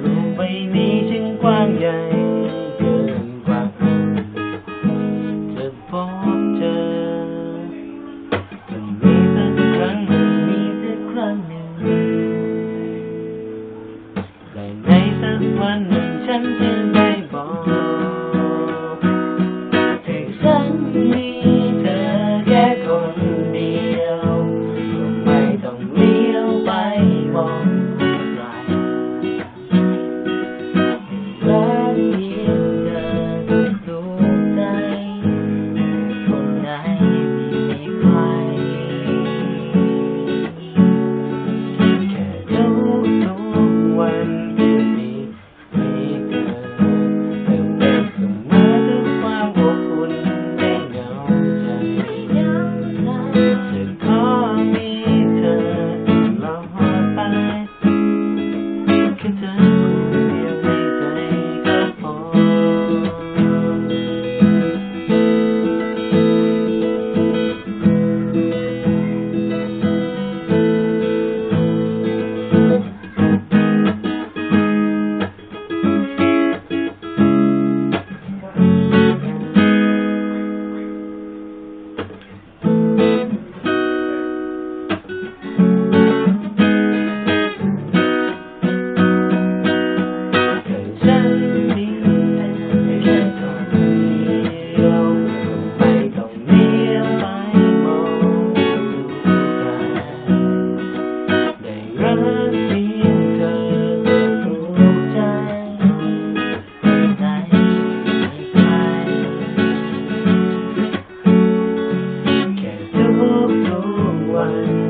โลกใบนี้จึกว้างใหญ่เกินกว่าจะพบเจอต้อมีสักครั้งหนึ่งมีสักครั้งหนึ่งแลในสักวันหนึ่งฉันจะ one.